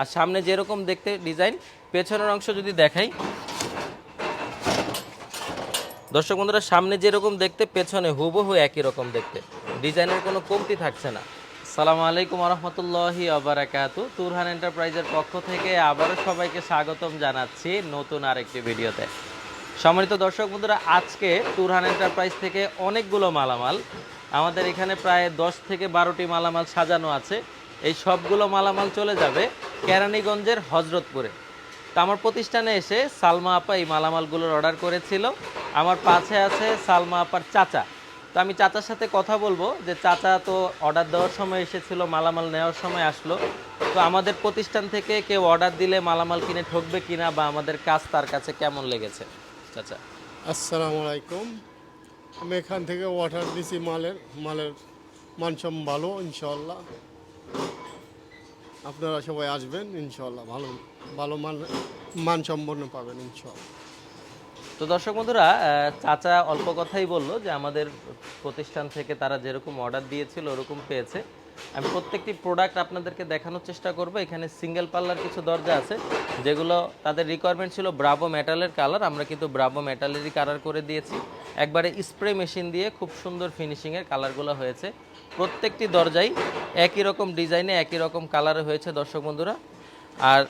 আর সামনে যেরকম দেখতে ডিজাইন পেছনের অংশ যদি দেখাই। দর্শক বন্ধুরা, সামনে যেরকম দেখতে, পেছনে হুবহু একই রকম দেখতে। ডিজাইনের কোনো কমতি থাকছে না। সালামু আলাইকুম রহমতুল্লাহি আবরাকাতু তুরহান এন্টারপ্রাইজের পক্ষ থেকে আবারও সবাইকে স্বাগতম জানাচ্ছি নতুন আরেকটি ভিডিওতে। সম্মানিত দর্শক বন্ধুরা, আজকে তুরহান এন্টারপ্রাইজ থেকে অনেকগুলো মালামাল। আমাদের এখানে প্রায় দশ থেকে বারোটি মালামাল সাজানো আছে। এই সবগুলো মালামাল চলে যাবে কেরানীগঞ্জের হজরতপুরে। তো আমার প্রতিষ্ঠানে এসে সালমা আপা এই মালামালগুলোর অর্ডার করেছিল। আমার পাশে আছে সালমা আপার চাচা। তো আমি চাচার সাথে কথা বলব যে চাচা তো অর্ডার দেওয়ার সময় এসেছিল, মালামাল নেওয়ার সময় আসলো। তো আমাদের প্রতিষ্ঠান থেকে কেউ অর্ডার দিলে মালামাল কিনে ঠকবে কিনা বা আমাদের কাজ তার কাছে কেমন লেগেছে? চাচা। আসসালামু আলাইকুম। আমি এখান থেকে অর্ডার দিছি মালের মালের মানসম ভালো ইনশাল্লাহ আপনারা সবাই আসবেন ইনশাল্লাহ ভালো ভালো মান, মানসম্পন্ন পাবেন ইনশাল্লাহ তো দর্শক বন্ধুরা চাচা অল্প কথাই বলল যে আমাদের প্রতিষ্ঠান থেকে তারা যেরকম অর্ডার দিয়েছিল ওরকম পেয়েছে। আমি প্রত্যেকটি প্রোডাক্ট আপনাদেরকে দেখানোর চেষ্টা করব। এখানে সিঙ্গেল পাল্লার কিছু দরজা আছে, যেগুলো তাদের রিকোয়ারমেন্ট ছিল ব্রাভো মেটালের কালার আমরা কিন্তু ব্রাভো মেটালেরই কালার করে দিয়েছি। একবারে স্প্রে মেশিন দিয়ে খুব সুন্দর ফিনিশিংয়ের কালারগুলো হয়েছে। প্রত্যেকটি দরজাই একই রকম ডিজাইনে, একই রকম কালারে হয়েছে দর্শক বন্ধুরা। আর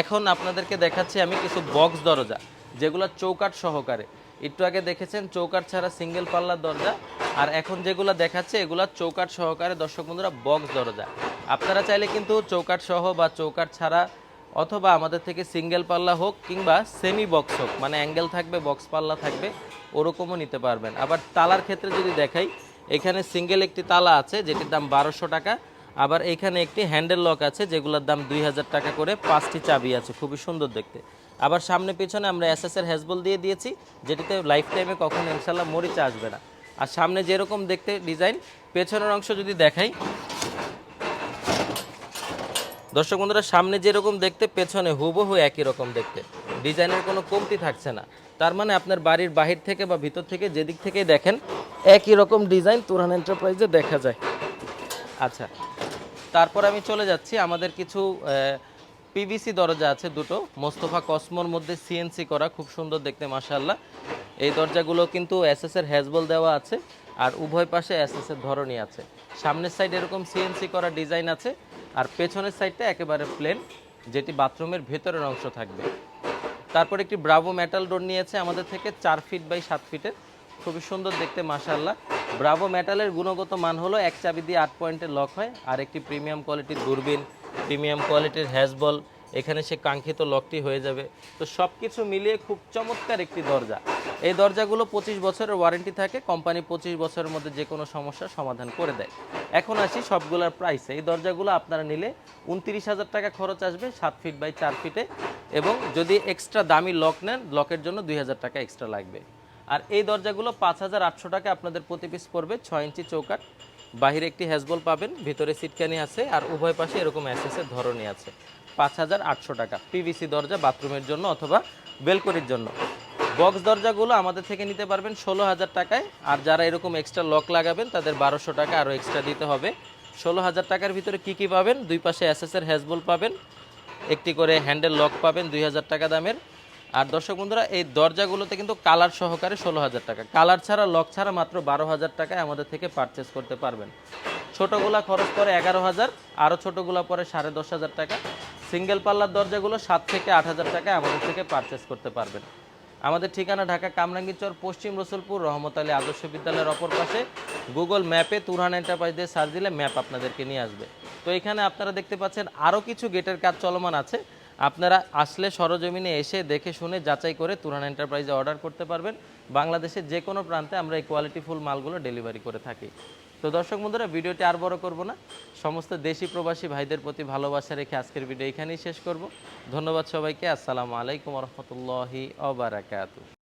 এখন আপনাদেরকে দেখাচ্ছি আমি কিছু বক্স দরজা, যেগুলো চৌকাট সহকারে। একটু আগে দেখেছেন চৌকাট ছাড়া সিঙ্গেল পাল্লার দরজা। আর এখন যেগুলো দেখাচ্ছে, এগুলো চৌকাট সহকারে দর্শক বন্ধুরা বক্স দরজা। আপনারা চাইলে কিন্তু চৌকাট সহ বা চৌকাট ছাড়া অথবা আমাদের থেকে সিঙ্গেল পাল্লা হোক কিংবা সেমি বক্স হোক মানে অ্যাঙ্গেল থাকবে বক্স পাল্লা থাকবে, ওরকমও নিতে পারবেন। আবার তালার ক্ষেত্রে যদি দেখাই এখানে সিঙ্গেল একটি তালা আছে, যেটির দাম বারোশো টাকা। আবার এখানে একটি হ্যান্ডেল লক আছে, যেগুলোর দাম দুই হাজার টাকা করে। পাঁচটি চাবি আছে, খুবই সুন্দর দেখতে। আবার সামনে পিছনে আমরা এস এর হ্যাজবল দিয়ে দিয়েছি, যেটিতে লাইফ টাইমে কখনো ইনশাল্লাহ মরিচা আসবে না। আর সামনে যেরকম দেখতে ডিজাইন, পেছনের অংশ যদি দেখাই দর্শক বন্ধুরা, সামনে যেরকম দেখতে, পেছনে হুবহু একই রকম দেখতে। ডিজাইনের কোনো কমতি থাকছে না। তার মানে আপনার বাড়ির বাহির থেকে বা ভিতর থেকে যেদিক থেকেই দেখেন, একই রকম ডিজাইন তুরহান এন্টারপ্রাইজে দেখা যায়। আচ্ছা তারপর আমি চলে যাচ্ছি। আমাদের কিছু পিভিসি দরজা আছে দুটো। মোস্তফা কসমোর মধ্যে সিএনসি করা, খুব সুন্দর দেখতে, মাশাআল্লাহ। এই দরজাগুলো কিন্তু এসএস এর হ্যাজবল দেওয়া আছে, আর উভয় পাশে এসএস এর ধরনই আছে। সামনের সাইড এরকম সিএনসি করা ডিজাইন আছে। আর পেছনের সাইডটা একেবারে প্লেন যেটি বাথরুমের ভেতরের অংশ থাকবে। তারপর একটি ব্রাভো মেটাল ডোর নিয়েছে আমাদের থেকে, চার ফিট বাই সাত ফিটের খুবই সুন্দর দেখতে মাশাল্লাহ ব্রাভো মেটালের গুণগত মান হলো এক চাবি দিয়ে আট পয়েন্টের লক হয়, আর একটি প্রিমিয়াম কোয়ালিটির দূরবীন প্রিমিয়াম কোয়ালিটির হ্যাজবল এখানে সে কাঙ্ক্ষিত লকটি হয়ে যাবে। তো সব কিছু মিলিয়ে খুব চমৎকার একটি দরজা। এই দরজাগুলো পঁচিশ বছরের ওয়ারেন্টি থাকে, কোম্পানি পঁচিশ বছরের মধ্যে যে কোনো সমস্যার সমাধান করে দেয়। এখন আসি সবগুলোর প্রাইসে। এই দরজাগুলো আপনারা নিলে উনত্রিশ হাজার টাকা খরচ আসবে, সাত ফিট বাই চার ফিটে, এবং যদি এক্সট্রা দামি লক নেন, লকের জন্য দুই হাজার টাকা এক্সট্রা লাগবে। আর এই দরজাগুলো পাঁচ হাজার আটশো টাকা আপনাদের প্রতি পিস পড়বে, ছয় ইঞ্চি চৌকাট বাহিরে একটি হ্যাজবল পাবেন, ভিতরে সিটকানি আছে, আর উভয় পাশে এরকম অ্যাসেসের ধরনই আছে। পাঁচ হাজার আটশো টাকা। পিভিসি দরজা, বাথরুমের জন্য অথবা বেলকনির জন্য। বক্স দরজাগুলো আমাদের থেকে নিতে পারবেন ষোলো হাজার টাকায়। আর যারা এরকম এক্সট্রা লক লাগাবেন, তাদের বারোশো টাকা আরও এক্সট্রা দিতে হবে। ষোলো হাজার টাকার ভিতরে কি কি পাবেন? দুই পাশে অ্যাসেসের হ্যাজবল পাবেন। একটি করে হ্যান্ডেল লক পাবেন দুই হাজার টাকা দামের। আর দর্শক বন্ধুরা, এই দরজাগুলোতে কিন্তু কালার সহকারে ষোলো হাজার টাকা। কালার ছাড়া লক ছাড়া মাত্র বারো হাজার টাকায় আমাদের থেকে পারচেস করতে পারবেন। ছোটোগুলা খরচ পড়ে এগারো হাজার আরও ছোটোগুলা পরে সাড়ে দশ হাজার টাকা। সিঙ্গেল পাল্লার দরজাগুলো সাত থেকে আট হাজার টাকায় আমাদের থেকে পারচেস করতে পারবেন। আমাদের ঠিকানা ঢাকা কামরাঙ্গীরচর পশ্চিম রসুলপুর, রহমত আলী আদর্শ বিদ্যালয়ের অপর পাশে। গুগল ম্যাপে তুরহান এন্টারপ্রাইজ দিয়ে সার্চ দিলে ম্যাপ আপনাদেরকে নিয়ে আসবে। তো এখানে আপনারা দেখতে পাচ্ছেন আরও কিছু গেটের কাজ চলমান আছে। আপনারা আসলে সরজমিনে এসে দেখে শুনে যাচাই করে তুরহান এন্টারপ্রাইজে অর্ডার করতে পারবেন। বাংলাদেশের যে কোনো প্রান্তে আমরা এই কোয়ালিটি ফুল মালগুলো ডেলিভারি করে থাকি। তো দর্শক বন্ধুরা, ভিডিওটি আর বড় করব না। সমস্ত দেশি প্রবাসী ভাইদের প্রতি ভালোবাসা রেখে আজকের ভিডিও এখানেই শেষ করব। ধন্যবাদ সবাইকে। আসসালামু আলাইকুম রহমতুল্লাহি অবরাকাতু